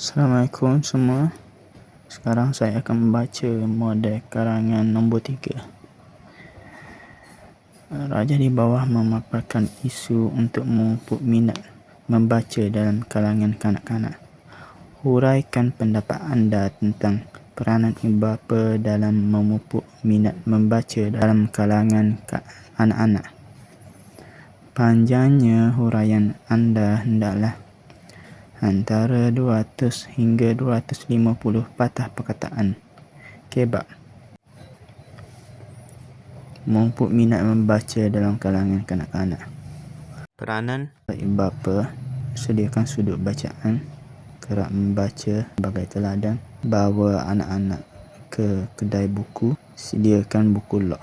Assalamualaikum semua. Sekarang saya akan membaca model karangan nombor tiga. Raja di bawah memaparkan isu untuk memupuk minat membaca dalam kalangan kanak-kanak. Huraikan pendapat anda tentang peranan ibu bapa dalam memupuk minat membaca dalam kalangan anak-anak. Panjangnya huraian anda hendaklah antara 200 hingga 250 patah perkataan. Kebab. Memupuk minat membaca dalam kalangan kanak-kanak. Peranan ibu bapa sediakan sudut bacaan, kerap membaca sebagai teladan, bawa anak-anak ke kedai buku, sediakan buku log.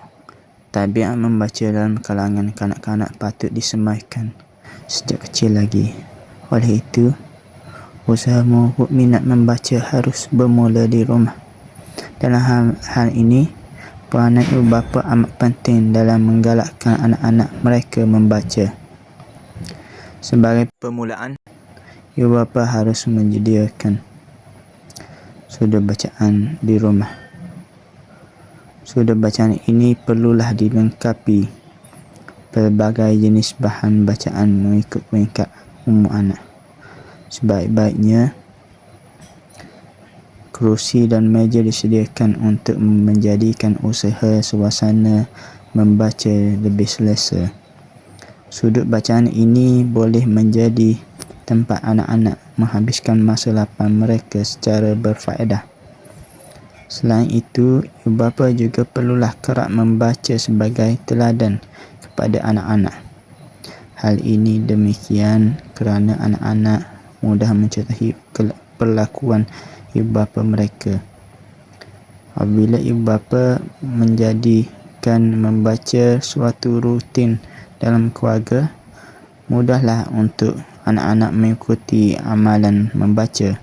Tabiat membaca dalam kalangan kanak-kanak patut disemaikan sejak kecil lagi. Oleh itu, usaha memupuk minat membaca harus bermula di rumah. Dalam hal, hal ini, peranan ibu bapa amat penting dalam menggalakkan anak-anak mereka membaca. Sebagai permulaan, ibu bapa harus menyediakan sudut bacaan di rumah. Sudut bacaan ini perlulah dilengkapi pelbagai jenis bahan bacaan mengikut peringkat umur anak. Sebaik-baiknya, kerusi dan meja disediakan untuk menjadikan usaha suasana membaca lebih selesa. Sudut bacaan ini boleh menjadi tempat anak-anak menghabiskan masa lapang mereka secara berfaedah. Selain itu, ibu bapa juga perlulah kerap membaca sebagai teladan kepada anak-anak. Hal ini demikian kerana anak-anak mudah mencontohi perlakuan ibu bapa mereka. Apabila ibu bapa menjadikan membaca suatu rutin dalam keluarga, mudahlah untuk anak-anak mengikuti amalan membaca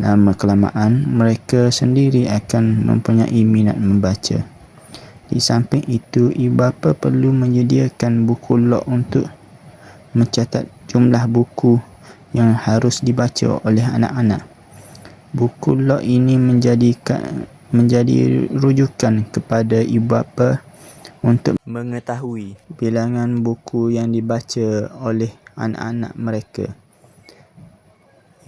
lama kelamaan mereka sendiri akan mempunyai minat membaca. Di samping itu, ibu bapa perlu menyediakan buku log untuk mencatat jumlah buku yang harus dibaca oleh anak-anak. Buku log ini menjadikan menjadi rujukan kepada ibu bapa untuk mengetahui bilangan buku yang dibaca oleh anak-anak mereka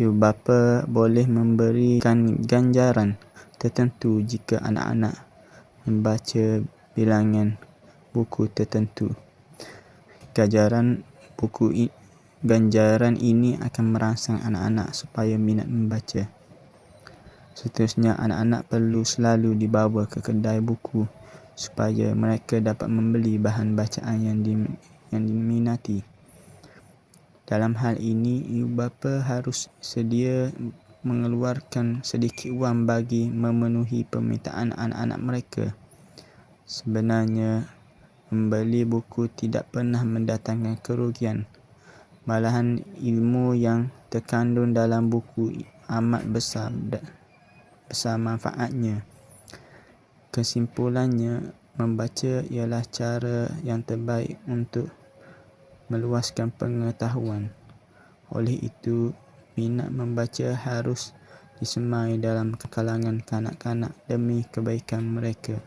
ibu bapa boleh memberikan ganjaran tertentu jika anak-anak membaca bilangan buku tertentu. Ganjaran buku ganjaran ini akan merangsang anak-anak supaya minat membaca. Seterusnya, anak-anak perlu selalu dibawa ke kedai buku supaya mereka dapat membeli bahan bacaan yang diminati. Dalam hal ini, ibu bapa harus sedia mengeluarkan sedikit wang bagi memenuhi permintaan anak-anak mereka. Sebenarnya, membeli buku tidak pernah mendatangkan kerugian. Malahan ilmu yang terkandung dalam buku amat besar besar manfaatnya. Kesimpulannya, membaca ialah cara yang terbaik untuk meluaskan pengetahuan. Oleh itu, minat membaca harus disemai dalam kalangan kanak-kanak demi kebaikan mereka.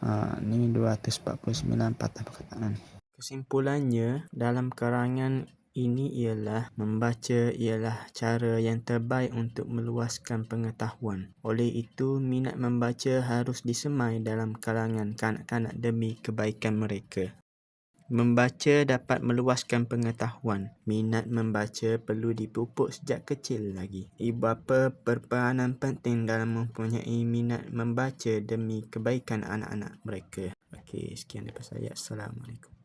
Ha, ini 249 patah perkataan. Kesimpulannya, dalam karangan ini ialah membaca ialah cara yang terbaik untuk meluaskan pengetahuan. Oleh itu, minat membaca harus disemai dalam kalangan kanak-kanak demi kebaikan mereka. Membaca dapat meluaskan pengetahuan. Minat membaca perlu dipupuk sejak kecil lagi. Ibu bapa berperanan penting dalam mempunyai minat membaca demi kebaikan anak-anak mereka. Okey, sekian daripada saya. Assalamualaikum.